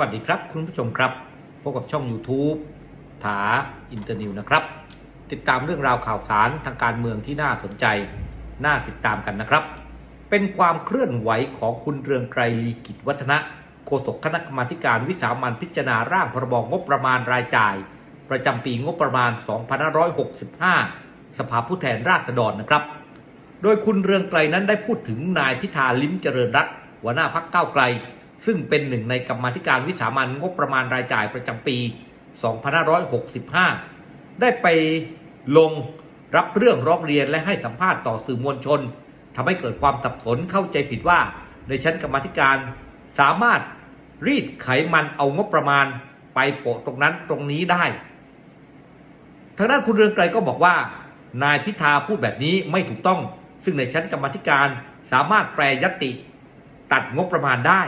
วัสดีครับ คุณผู้ชมครับ พบกับช่อง YouTube ถาอินเตอร์นิวนะครับ ติดตามเรื่องราวข่าวสารทางการเมืองที่น่าสนใจ น่าติดตามกันนะครับ เป็นความเคลื่อนไหวของคุณเรืองไกรลีกิจวัฒนะโฆษกคณะกรรมาการวิสามันพิจารณาร่างพรบงบประมาณรายจ่าย ประจำปีงบประมาณ 2565 สภาผู้แทนราษฎรนะครับ โดยคุณเรืองไกรนั้นได้พูดถึงนายพิธาลิ้มเจริญรัตน์หัวหน้าพักเก้าไกล ซึ่งเป็นหนึ่งในกรรมธิการวิสามันงบประมาณรายจ่ายประจำปี 2565 ได้ไปลงรับเรื่องร้องเรียนและให้สัมภาษณ์ต่อสื่อมวลชนทำให้เกิดความสับสนเข้าใจผิดว่า ในชั้นกรรมธิการสามารถรีดไขมันเอางบประมาณไปโปะตรงนั้นตรงนี้ได้ ทางด้านคุณเรืองไกรก็บอกว่า นายพิธาพูดแบบนี้ไม่ถูกต้อง ซึ่งในชั้นกรรมธิการสามารถแปรยติ ตัดงบประมาณได้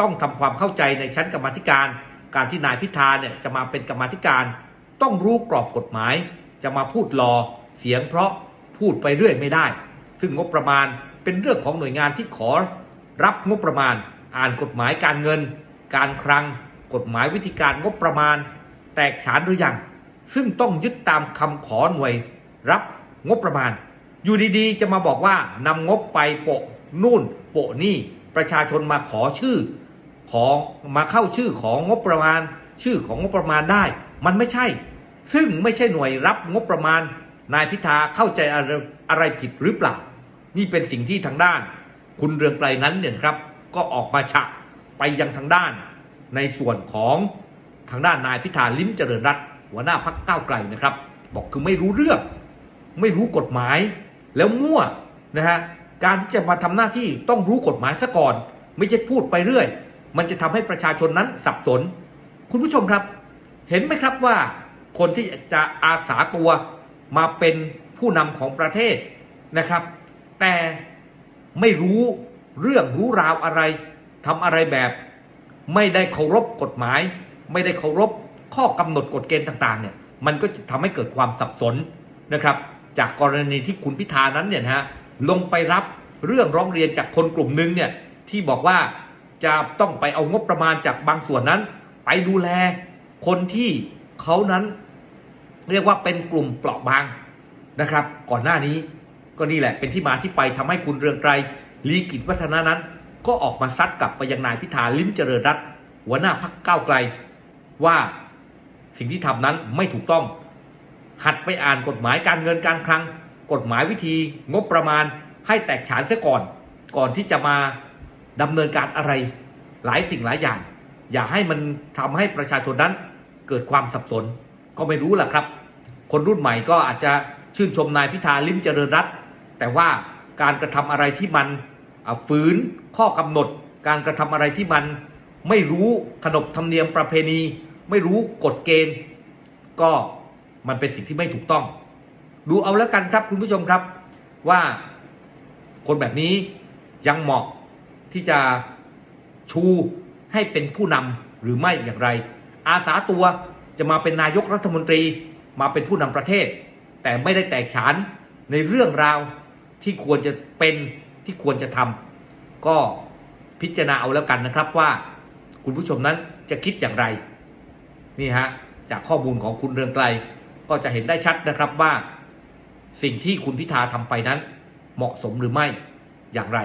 ต้องทำความเข้าใจในชั้นกรรมธิการ การที่นายพิธาเนี่ยจะมาเป็นกรรมธิการ ต้องรู้กรอบกฎหมาย จะมาพูดรอเสียงเพราะพูดไปเรื่อยไม่ได้ ซึ่งงบประมาณเป็นเรื่องของหน่วยงานที่ขอ รับงบประมาณ อ่านกฎหมายการเงิน การคลัง กฎหมายวิธีการงบประมาณ แตกฉานหรือยังซึ่งต้องยึดตามคำขอหน่วย รับงบประมาณ อยู่ดีๆ จะมาบอกว่านำงบไปโปะนู่น โปะนี่ประชาชนมาขอชื่อ ของมาเข้าชื่อของงบประมาณ ชื่อของงบประมาณได้ มันไม่ใช่ ซึ่งไม่ใช่หน่วยรับงบประมาณ นายพิธาเข้าใจอะไรผิดหรือเปล่า นี่เป็นสิ่งที่ทางด้าน คุณเรืองไกลนั้นเนี่ยครับ ก็ออกมาฉะไปยังทางด้าน ในส่วนของทางด้านนายพิธาลิ้มเจริญรัตน์หัวหน้าพักก้าวไกลนะครับ บอกคือไม่รู้เรื่อง ไม่รู้กฎหมาย แล้วมั่วนะฮะการที่จะมาทำหน้าที่ต้องรู้กฎหมายซะก่อน ไม่ใช่พูดไปเรื่อย มันจะทำให้ประชาชนนั้นสับสน คุณผู้ชมครับ เห็นไหมครับว่าคนที่จะอาสาตัวมาเป็นผู้นำของประเทศนะครับ แต่ไม่รู้เรื่องรู้ราวอะไรทำอะไรแบบ ไม่ได้เคารพกฎหมาย ไม่ได้เคารพข้อกำหนดกฎเกณฑ์ต่าง ๆ เนี่ย มันก็จะทำให้เกิดความสับสนนะครับ จากกรณีที่คุณพิธานั้นเนี่ยนะฮะลงไปรับเรื่องร้องเรียนจากคนกลุ่มหนึ่งเนี่ยที่บอกว่า จะต้องไปเอางบประมาณจากบางส่วนนั้น ไปดูแลคนที่เขานั้น เรียกว่าเป็นกลุ่มเปราะบางนะครับ ก่อนหน้านี้ก็นี่แหละเป็นที่มาที่ไปทำให้คุณเรืองไกรลีกิจวัฒนานั้น ก็ออกมาซัดกลับไปยังนายพิธาลิ้มเจริญรัตหัวหน้าพักก้าวไกล ว่าสิ่งที่ทำนั้นไม่ถูกต้อง หัดไปอ่านกฎหมายการเงินการคลัง กฎหมายวิธีงบประมาณให้แตกฉานเสียก่อน ก่อนที่จะมา ดำเนินการอะไรหลายสิ่งหลายอย่าง อย่าให้มันทำให้ประชาชนนั้นเกิดความสับสน ก็ไม่รู้แหละครับ คนรุ่นใหม่ก็อาจจะชื่นชมนายพิธาลิ้มเจริญรัตน์แต่ว่าการกระทำอะไรที่มันฝืนข้อกำหนด การกระทำอะไรที่มันไม่รู้ขนบธรรมเนียมประเพณี ไม่รู้กฎเกณฑ์ ก็มันเป็นสิ่งที่ไม่ถูกต้อง ดูเอาแล้วกันครับคุณผู้ชมครับว่าคนแบบนี้ยังเหมาะ ที่จะชูให้เป็นผู้นำหรือไม่อย่างไร อาสาตัวจะมาเป็นนายกรัฐมนตรีมาเป็นผู้นำประเทศ แต่ไม่ได้แตกฉานในเรื่องราวที่ควรจะเป็นที่ควรจะทำก็พิจารณาเอาแล้วกันนะครับว่า คุณผู้ชมนั้นจะคิดอย่างไร นี่ฮะจากข้อมูลของคุณเรืองไกล ก็จะเห็นได้ชัดนะครับว่า สิ่งที่คุณพิธาทำไปนั้น เหมาะสมหรือไม่อย่างไร